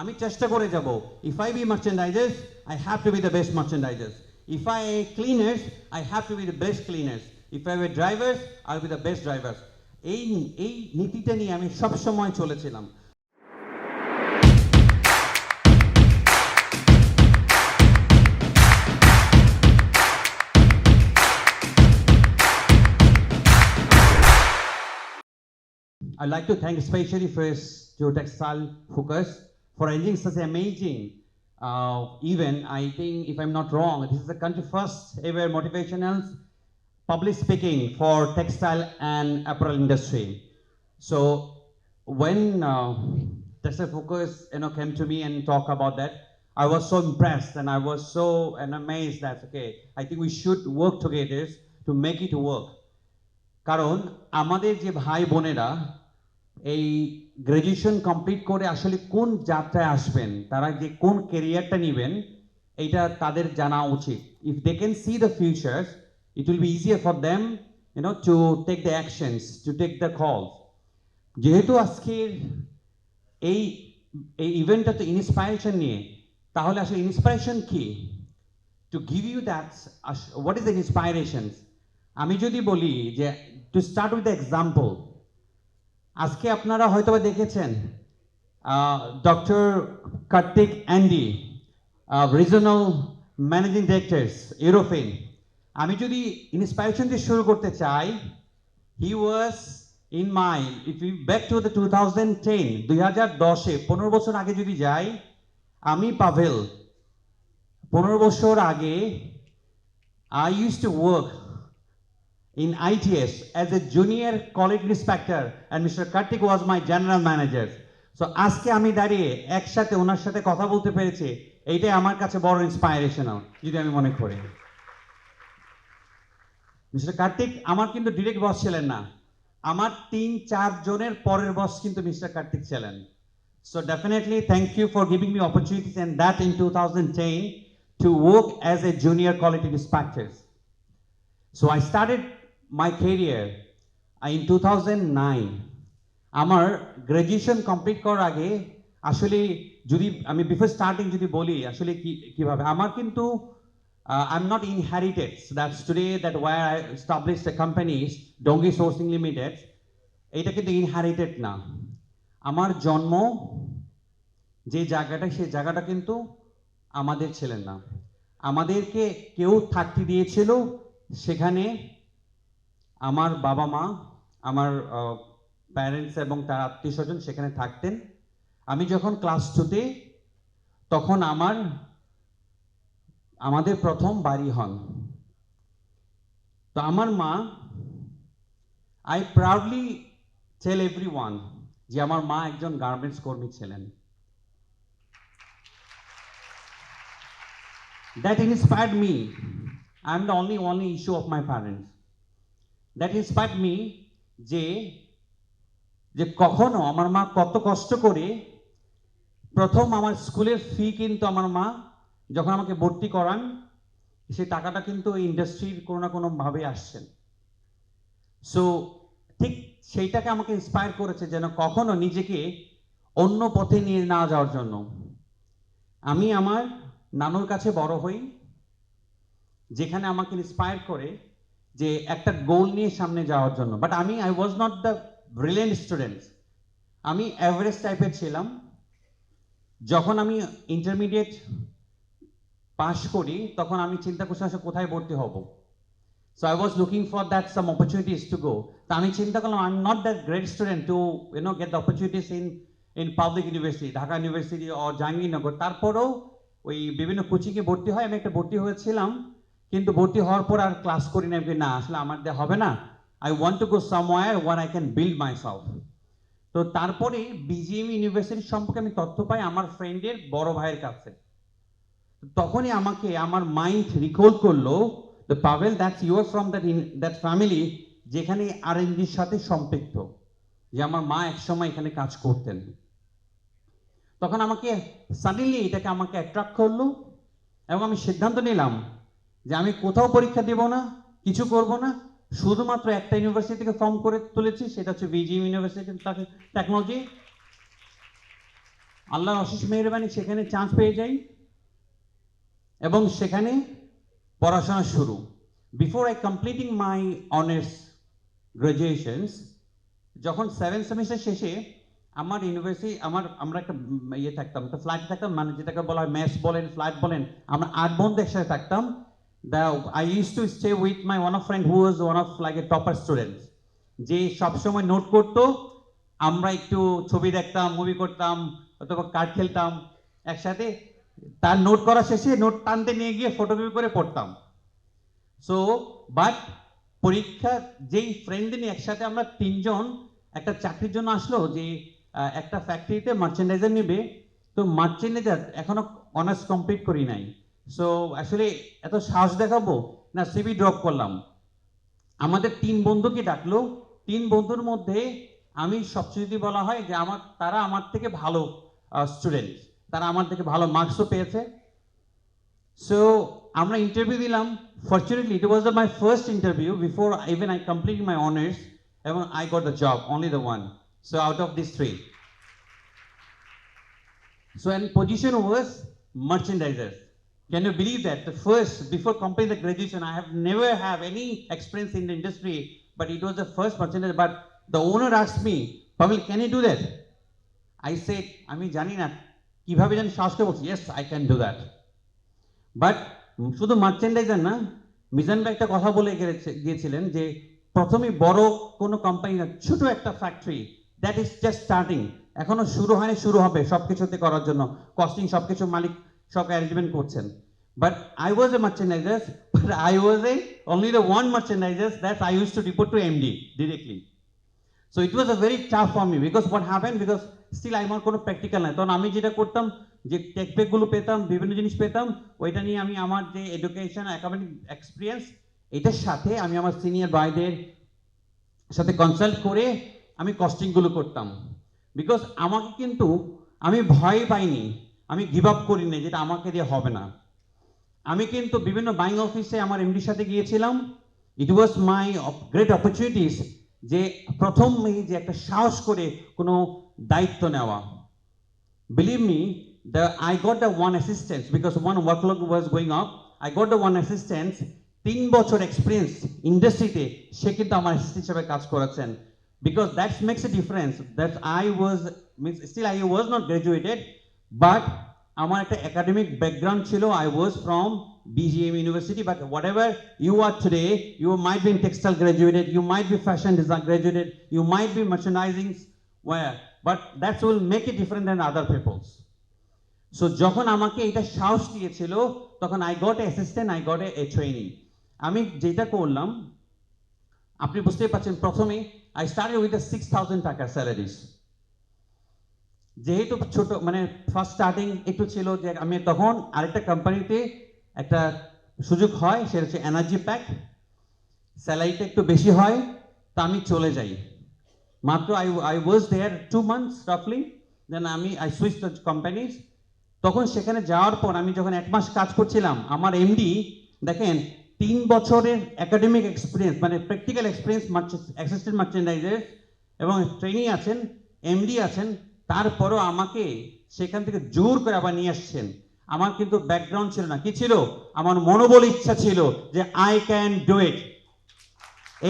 আমি চেষ্টা করে যাব। If I be merchandisers I have to be the best merchandisers if I cleaners I have to be the best cleaners if I drivers I be the best drivers এই এই নীতিটা নিয়ে আমি সবসময় চলেছিলাম। I'd like to thank especially first to Textile Focus for arranging such an amazing uh, event. I think, if I'm not wrong, this is the country first ever motivational public speaking for textile and apparel industry. So when uh, Textile Focus, you know, came to me and talk about that, I was so impressed and I was so and amazed that okay, I think we should work together to make it work. কারণ আমাদের যে ভাই বোনেরা এই graduation complete করে আসলে কোন যাত্রায় আসবেন, তারা যে কোন কেরিয়ারটা নেবেন, এইটা তাদের জানা উচিত। If they can see the future it will be easier for them you know to take the actions to take the call যেহেতু আজকের এই এই ইভেন্টটা তো ইন্সপাইরেশন নিয়ে, তাহলে আসলে ইন্সপাইরেশন কি? To give you that what is the inspirations আমি যদি বলি যে to start with the example আজকে আপনারা হয়তোবা দেখেছেন doctor Kartik and the regional managing directors European আমি যদি ইন্সপাইরেশন দিয়ে শুরু করতে চাই he was in my if you back to the two thousand ten দুই হাজার দশে, পনেরো বছর আগে যদি যাই, আমি পাভেল। পনেরো বছর আগে I used to work in ITS as a junior quality inspector and Mr. Kartik was my general manager. So আজকে আমি দাঁড়িয়ে একসাথে ওনার সাথে কথা বলতে পেরেছি এইটাই আমার কাছে বড় ইন্সপাইরেশনাল যদি আমি মনে করি মিস্টার কার্তিক আমার কিন্তু ডিরেক্ট বস ছিলেন না আমার তিন চার জনের পরের বস কিন্তু মিস্টার কার্তিক ছিলেন So definitely thank you for giving me opportunities and that in 2010 to work as a junior quality inspector. So I started my career in 2009. আমার গ্রাজুয়েশন কমপ্লিট করার আগে আসলে যদি, আমি বিফোর স্টার্টিং যদি বলি, আসলে কি, কীভাবে? আমার কিন্তু I am not inherited that's today that where I establish the companies ডঙ্গি sourcing limited এটা কিন্তু ইনহেরিটেড না। আমার জন্ম, যে জায়গাটা, সেই জায়গাটা কিন্তু আমাদের ছিলেন না আমাদেরকে কেউ থাকতে দিয়েছিল, সেখানে আমার বাবা মা, আমার প্যারেন্টস এবং তার আত্মীয় স্বজন সেখানে থাকতেন। আমি যখন ক্লাস টুতে তখন আমার, আমাদের প্রথম বাড়ি হন। তো আমার মা I proudly tell every one যে আমার মা একজন গার্মেন্টস কর্মী ছিলেন। That me I am the only only issue of my parents. That inspired me যে যে কখনো আমার মা কত কষ্ট করে প্রথম আমার স্কুলের ফি কিন্তু আমার মা যখন আমাকে ভর্তি করান সেই টাকাটা কিন্তু এই ইন্ডাস্ট্রির কোনো না কোনো ভাবে আসছেন সো ঠিক সেইটাকে আমাকে ইন্সপায়ার করেছে যেন কখনো নিজেকে অন্য পথে নিয়ে না যাওয়ার জন্য। আমি আমার নানুর কাছে বড় হই, যেখানে আমাকে ইন্সপায়ার করে যে একটা গোল নিয়ে সামনে যাওয়ার জন্য। বাট আমি I was not the brilliant student আমি অ্যাভারেজ টাইপের ছিলাম। যখন আমি ইন্টারমিডিয়েট পাশ করি, তখন আমি চিন্তা করছি আসলে কোথায় ভর্তি হব? So I was looking for that some opportunities to go তা আমি চিন্তা করলাম I am not that great student to you know get the opportunities in in public university Dhaka university ও জাহাঙ্গীরনগর তারপরেও ওই বিভিন্ন কোচিংয়ে ভর্তি হয় আমি একটা ভর্তি হয়েছিলাম। কিন্তু ভর্তি হওয়ার পর আর ক্লাস করি না না, আসলে আমার দিয়ে হবে না। I want to go somewhere where I can build myself তো তারপরে বিজিএম ইউনিভার্সিটি সম্পর্কে আমি তথ্য পাই আমার ফ্রেন্ডের বড় ভাইয়ের কাছে। তখনই আমাকে আমার মাইন্ড রিকল করল the Pavel that's your from that in that family যেখানে আর এনডির সাথে সম্পৃক্ত, যে আমার মা একসময় এখানে কাজ করতেন। তখন আমাকে সাডেনলি এটাকে আমাকে অ্যাট্রাক্ট করল এবং আমি সিদ্ধান্ত নিলাম যে আমি কোথাও পরীক্ষা দেব না, কিছু করব না, শুধুমাত্র একটা ইউনিভার্সিটি থেকে ফর্ম করে তুলেছি, সেটা হচ্ছে বিজিএম ইউনিভার্সিটি টেকনোলজি আল্লাহর অশেষ মেহরবানি, সেখানে চান্স পেয়ে যাই। এবং সেখানে পড়াশোনা শুরু। Before I completing my honours graduations যখন সেভেন সেমিস্টার শেষে আমার ইউনিভার্সিটি আমার, আমরা একটা ইয়ে থাকতাম, একটা ফ্ল্যাট থাকতাম মানে যেটাকে বলা হয় মেস বলেন ফ্ল্যাট বলেন, আমরা আট বন্ধু একসাথে থাকতাম। The I use to stay with my one of friend who was one of like a topper student যে সবসময় নোট করতো, আমরা একটু ছবি দেখতাম মুভি করতাম, অথবা কার্ড খেলতাম, একসাথে তার নোট করা শেষে নোট টানতে নিয়ে গিয়ে ফটোকপি করে পড়তাম। সো বাট পরীক্ষা যেই ফ্রেন্ড নিয়ে একসাথে আমরা তিনজন, একটা চাকরির জন্য আসলো যে একটা ফ্যাক্টরিতে মার্চেন্ডাইজার নেবে, তো মার্চেন্ডাইজার এখনও অনার্স কমপ্লিট করি নাই। সো আসলে এত সাহস দেখাবো? না সিবি ড্রপ করলাম। আমাদের তিন বন্ধুকে ডাকলো। তিন বন্ধুর মধ্যে আমি সবচেয়ে যদি বলা হয় যে, আমার, তারা আমার থেকে ভালো স্টুডেন্ট তারা আমার থেকে ভালো মার্কসও পেয়েছে। সো আমরা ইন্টারভিউ দিলাম। Fortunately it was my first interview before even I complete my honours এবং I got the job only the one so out of this three so and position was merchandiser. Can you believe that? The first, before completing the graduation, I have never have any experience in the industry, but it was the first merchandiser. But the owner asked me, Pavel, can you do that? I said, আমি জানি না কীভাবে জানি সাহস বলছি yes I can do that. But শুধু merchandiser না মিজান ভাই একটা কথা বলে গিয়েছিলেন যে প্রথমে বড় কোনো কোম্পানি না ছোট একটা factory that is just starting এখনও শুরু হয়নি শুরু হবে সব কিছুতে করার জন্য কস্টিং সব কিছু মালিক সব অ্যারেঞ্জমেন্ট করছেন। But I was a merchandiser but I was a only the one merchandiser that I use to report to MD directly so it was a very tough for me because what happen because still আমার কোনো practical নাই। তখন আমি যেটা করতাম, যে টেকপেকগুলো পেতাম, বিভিন্ন জিনিস পেতাম, ওইটা নিয়ে আমি আমার যে এডুকেশন একাডেমিক এক্সপিরিয়েন্স এটার সাথে আমি আমার সিনিয়র ভাইদের সাথে কনসাল্ট করে আমি কস্টিংগুলো করতাম। বিকজ আমাকে কিন্তু, আমি ভয় পাইনি আমি গিভ আপ করিনি যেটা আমাকে দিয়ে হবে না। আমি কিন্তু বিভিন্ন বাইং অফিসে আমার এমডির সাথে গিয়েছিলাম। ইট ওয়াজ মাই গ্রেট অপরচুনিটিস যে প্রথম যে একটা সাহস করে কোনো দায়িত্ব নেওয়া। Believe me, the, i got the one assistance because one workload was going up i got the one assistance, তিন বছর এক্সপিরিয়েন্স ইন্ডাস্ট্রিতে সে কিন্তু আমার অ্যাসিস্ট্যান্ট হিসেবে কাজ করেছেন। Because that makes a difference that I was means still I was not graduated but আমার একটা একাডেমিক ব্যাকগ্রাউন্ড ছিল I was from BGM University, but whatever you are today, you might be in textile graduated, you might be fashion design graduated, you might be merchandising, where, but that will make it different than other people's. So যখন আমাকে এটা সাহস দিয়েছিল তখন I got assistant I got a training আমি যেটা করলাম আপনি বুঝতেই পারছেন প্রথমে I start with six thousand taka salaries যেহেতু ছোট মানে ফার্স্ট স্টার্টিং একটু ছিল যে আমি তখন আরেকটা কোম্পানিতে একটা সুযোগ হয়, সেটা হচ্ছে এনার্জি প্যাক স্যালারিটা একটু বেশি হয়, তা আমি চলে যাই। মাত্র I I was there two months রাফলি then আমি আই সুইচ দ্য কোম্পানিজ তখন সেখানে যাওয়ার পর আমি যখন এক মাস কাজ করছিলাম, আমার এমডি দেখেন, তিন বছরের একাডেমিক এক্সপিরিয়েন্স মানে প্র্যাকটিক্যাল এক্সপিরিয়েন্স অ্যাসিস্ট্যান্ট মার্চেন্ডাইজার এবং ট্রেনিং আছেন এমডি আছেন তারপরও আমাকে সেখান থেকে জোর করে আবার নিয়ে আসছেন। আমার কিন্তু ব্যাকগ্রাউন্ড ছিল না। কি ছিল? আমার মনোবল ইচ্ছা ছিল যে আই ক্যান ডু ইট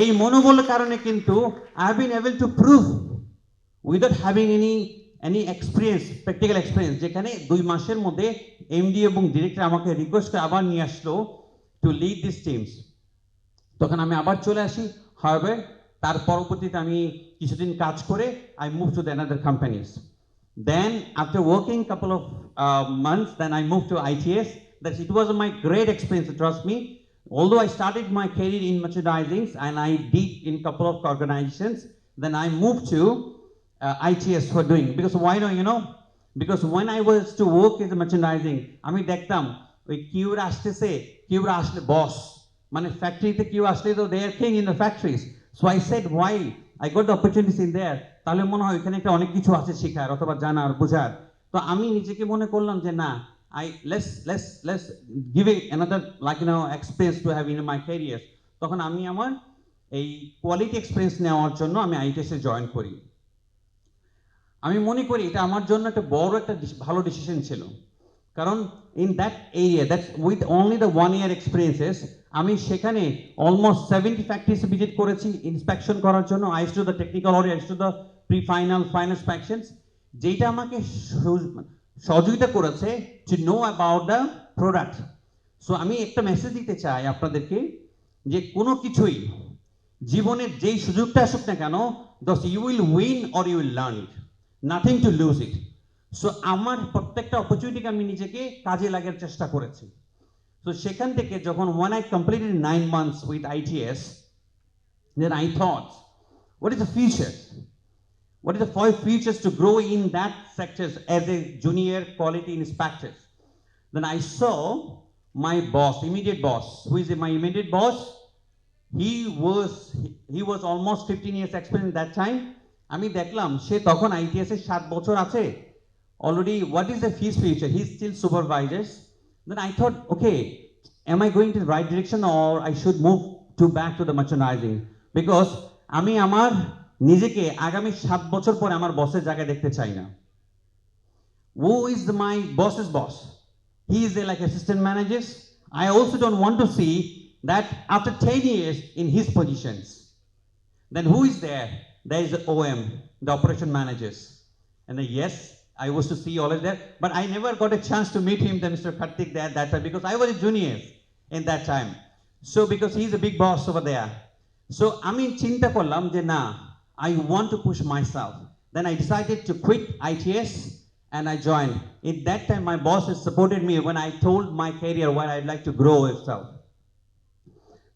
এই মনোবলের কারণে কিন্তু I have been able to prove without having any any experience practical experience যেখানে দুই মাসের মধ্যে এমডি এবং ডিরেক্টর আমাকে রিকোয়েস্ট করে আবার নিয়ে আসলো টু লিড দিস টিমস তখন আমি আবার চলে আসি। হাওয়েভার তার পরবর্তীতে আমি কিছুদিন কাজ করে I move to the another companies then after working couple of months then I moved to ITS that it was my great experience trust me although I started my career in merchandising and I did in couple of organizations then I moved to uh, ITS for doing because why not you know because when I was to work as a merchandising আমি দেখতাম ওই কিউরা আসতেছে কিউরা আসলে বস মানে ফ্যাক্টরিতে কিউ আসলে তো they are king in the factories so I said why I got the opportunities in there তাহলে মনে হয় এখানে একটা অনেক কিছু আছে শেখার অথবা জানার, বোঝার। তো আমি নিজেকে মনে করলাম যে, না I less less less give a another like you know experience to have in my career তখন আমি আমার এই কোয়ালিটি এক্সপিরিয়েন্স নেওয়ার জন্য আমি আইটিএসে জয়েন করি। আমি মনে করি এটা আমার জন্য একটা বড় একটা ভালো ডিসিশন ছিল। কারণ in that area that with only the one year experiences আমি সেখানে অলমোস্ট সেভেন্টি ফ্যাক্টরিজ ভিজিট করেছি ইন্সপেকশন করার জন্য as to the technical audit as to the pre final final inspections যেটা আমাকে সহযোগিতা করেছে to know about the product so আমি একটা মেসেজ দিতে চাই আপনাদেরকে যে কোনো কিছুই জীবনের যেই সুযোগটা আসুক না কেন does you will win or you will learn it nothing to lose it so আমার প্রত্যেকটা অপরচুনিটিকে আমি নিজেকে কাজে লাগার চেষ্টা করেছি। তো সেখান থেকে যখন one I completed nine months with ITS then I thought what is the future What is the five futures to grow in that sectors as a junior quality inspector? Then I saw my boss, immediate boss. Who is my immediate boss? He was he was almost 15 years experience that time. আমি দেখলাম সে তখন ITS এর সাত বছর আছে already what is the fees future he still supervisors then I thought okay am I going to the right direction or I should move to back to the merchandising? Because আমি আমার নিজেকে আগামী সাত বছর পরে আমার বসের জায়গায় দেখতে চাই না who is the, my boss's boss? He is there like assistant managers. I also don't want to see that after 10 years in his positions. Then who is there? There is the OM, the operation managers. And then yes, I was to see all of that, but I never got a chance to meet him, the Mr. Kartik there at that time because I was a junior in that time. So because he's a big boss over there. So আমি চিন্তা করলাম যে না I want to push myself. Then I decided to quit ITS and I joined. At that time, my boss has supported me when I told my career where I'd like to grow itself.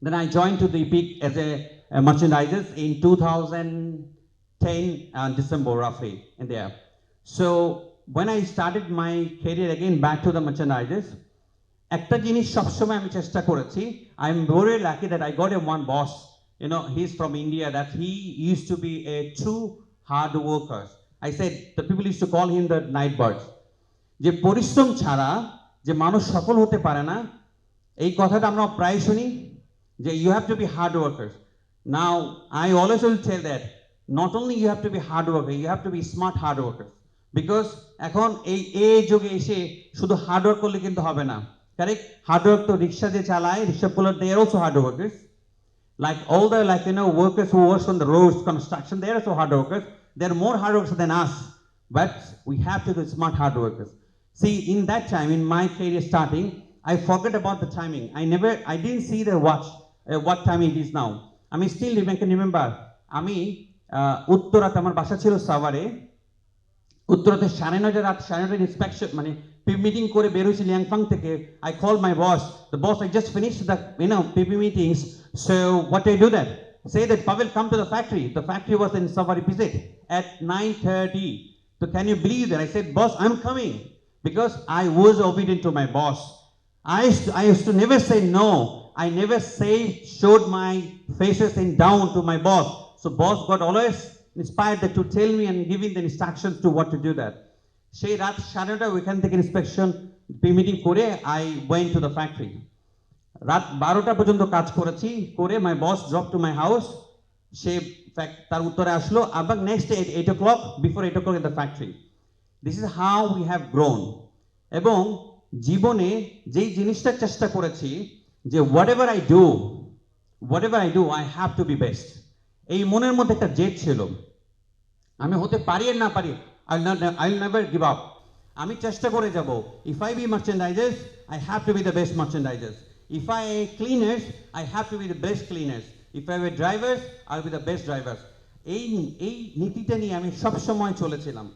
Then I joined to the peak as a, a merchandiser in 2010 uh, December roughly in there. So when I started my career again back to the merchandisers, একটা জিনিস সবসময় আমি চেষ্টা করেছি। I am very lucky that I got a one boss you know he is from India that he use to be a true hard worker I said the people use to call him the night birds যে পরিশ্রম ছাড়া যে মানুষ সফল হতে পারে না এই কথাটা আমরা প্রায় শুনি যে you have to be hard worker now I always will tell that not only you have to be hard worker you have to be smart hard worker because এখন এই এ যুগে এসে শুধু হার্ড ওয়ার্ক করলে কিন্তু হবে না কারেক্ট হার্ড ওয়ার্ক তো রিক্সা যে চালায় rickshaw puller they are also hard workers like all the like you know workers who work on the roads construction they are also hard workers they're more hard workers than us but we have to be smart hard workers see in that time in my career starting i forgot about the timing i never i didn't see the watch uh, what time it is now i still I can remember আমি উত্তরাতে আমার বাসা ছিল সাভারে উত্তরাতে সাড়ে নয়টা রাত সাড়ে নয়টা ইন্সপেকশন মানে মিটিং করে বের হয়েছি লিয়াংফাং থেকে I call my boss the boss I just finish the you know PP meetings so what I do that say that Pavel come to the factory. The factory was in Savari Pisit at 9.30. So can you believe that? I said, boss, I'm coming. Because I was obedient to my boss. I used to, I used to never say no. I never say, showed my faces in down to my boss. So boss got always inspired that to tell me and giving the instructions to what to do that. সেই রাত সাড়ে ওইখান থেকে inspection meeting করে I went to the factory রাত বারোটা পর্যন্ত কাজ করেছি, করে my boss drop to my house সে তার উত্তরে আসলো, আবার next eight o'clock before eight o'clock in the factory this is how we have grown এবং জীবনে যেই জিনিসটা চেষ্টা করেছি, যে whatever I do whatever I do I have to be best এই মনের মধ্যে একটা জেদ ছিল। আমি হতে পারি আর না পারি I I never give up আমি চেষ্টা করে যাব। If I be merchandises I have to be the best merchandises if I a cleaners I have to be the best cleaners if I were drivers I be the best drivers এই এই নীতিটা নিয়ে আমি সবসময় চলেছিলাম।